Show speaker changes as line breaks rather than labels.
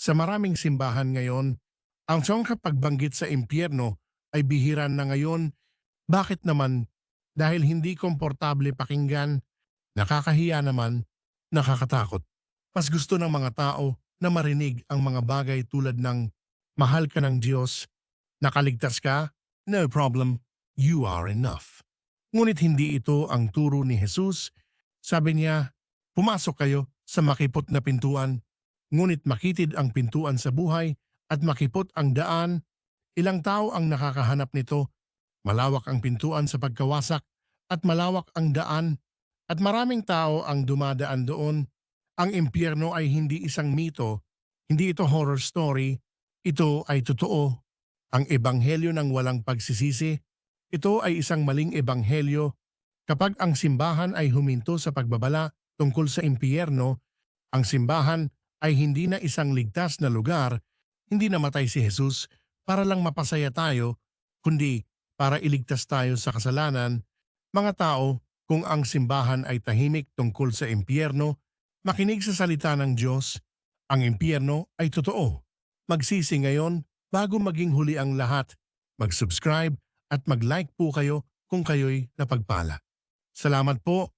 Sa maraming simbahan ngayon, ang siyang pagbanggit sa impyerno ay bihira na ngayon. Bakit naman? Dahil hindi komportable pakinggan, nakakahiya naman, nakakatakot. Mas gusto ng mga tao na marinig ang mga bagay tulad ng mahal ka ng Diyos, nakaligtas ka, no problem, you are enough. Ngunit hindi ito ang turo ni Jesus. Sabi niya, pumasok kayo sa makipot na pintuan, ngunit makitid ang pintuan sa buhay at makipot ang daan. Ilang tao ang nakakahanap nito. Malawak ang pintuan sa pagkawasak at malawak ang daan at maraming tao ang dumadaan doon. Ang impyerno ay hindi isang mito, hindi ito horror story, ito ay totoo. Ang ebanghelyo ng walang pagsisisi, ito ay isang maling ebanghelyo. Kapag ang simbahan ay huminto sa pagbabala tungkol sa impyerno, ang simbahan ay hindi na isang ligtas na lugar, hindi namatay si Jesus para lang mapasaya tayo, kundi para iligtas tayo sa kasalanan. Mga tao, kung ang simbahan ay tahimik tungkol sa impyerno, makinig sa salita ng Diyos, ang impyerno ay totoo. Magsisi ngayon bago maging huli ang lahat. Mag-subscribe at mag-like po kayo kung kayo'y napagpala. Salamat po